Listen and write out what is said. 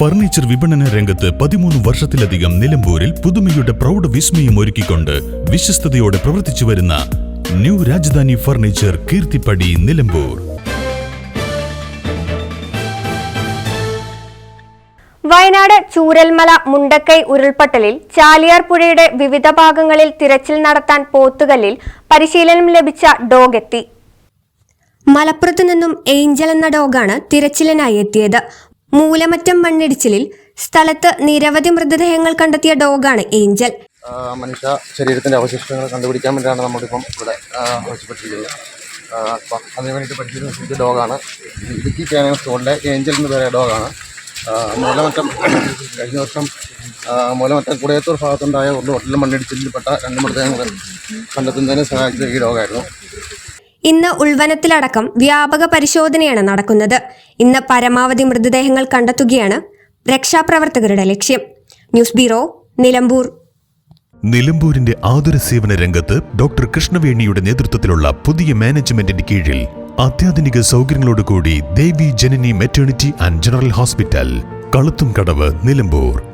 Furniture വിപണന രംഗത്ത് പതിമൂന്ന് വർഷത്തിലധികം നിലമ്പൂരിൽ പുതുമയുടെ പ്രൗഢ വിസ്മയം ഒരുക്കിക്കൊണ്ട് വിശ്വസ്തയോടെ പ്രവർത്തിച്ചു വരുന്ന ന്യൂ രാജധാനി ഫർണിച്ചർ കീർത്തിപ്പടി നിലമ്പൂർ. വയനാട് ചൂരൽമല മുണ്ടക്കൈ ഉരുൾപൊട്ടലിൽ ചാലിയാർ പുഴയുടെ വിവിധ ഭാഗങ്ങളിൽ തിരച്ചിൽ നടത്താൻ പോത്തുകല്ലിൽ പരിശീലനം ലഭിച്ച ഡോഗ് എത്തി. മലപ്പുറത്തു നിന്നും ഏഞ്ചൽ എന്ന ഡോഗാണ് തിരച്ചിലിനായി എത്തിയത്. മൂലമറ്റം മണ്ണിടിച്ചിലിൽ സ്ഥലത്ത് നിരവധി മൃതദേഹങ്ങൾ കണ്ടെത്തിയ ഡോഗാണ് ഏഞ്ചൽ. മനുഷ്യ ശരീരത്തിന്റെ അവശിഷ്ടങ്ങൾ കണ്ടുപിടിക്കാൻ വേണ്ടിയാണ് നമ്മളിപ്പം ഇവിടെ ആവശ്യപ്പെട്ടിരിക്കുന്നത്. അപ്പം അതിന് വേണ്ടിയിട്ട് പഠിച്ചിരുന്ന ഡോഗാണ്. ഇടുക്കി കാനന സ്കൂളിലെ ഏഞ്ചൽ എന്ന് പറയുന്ന ഡോഗാണ്. മൂലമറ്റം കഴിഞ്ഞ വർഷം മൂലമറ്റം കുടയത്തൂർ ഭാഗത്തുണ്ടായ ഒരു ഹോട്ടലിൽ മണ്ണിടിച്ചിൽപ്പെട്ട രണ്ട് മൃതദേഹങ്ങൾ കണ്ടെത്തുന്നതിന് സഹായിച്ച ഈ ഡോഗായിരുന്നു. ഇന്ന് ഉൾവനത്തിലടക്കം വ്യാപക പരിശോധനയാണ് നടക്കുന്നത്. ഇന്ന് പരമാവധി മൃതദേഹങ്ങൾ കണ്ടെത്തുകയാണ് രക്ഷാപ്രവർത്തകരുടെ ലക്ഷ്യം. News bureau Nilambur. നിലമ്പൂരിന്റെ ആതുര സേവന രംഗത്ത് ഡോക്ടർ കൃഷ്ണവേണിയുടെ നേതൃത്വത്തിലുള്ള പുതിയ മാനേജ്മെന്റിന്റെ കീഴിൽ അത്യാധുനിക സൗകര്യങ്ങളോടുകൂടി Devi Janani maternity and general hospital കളുത്തും കടവ് നിലമ്പൂർ.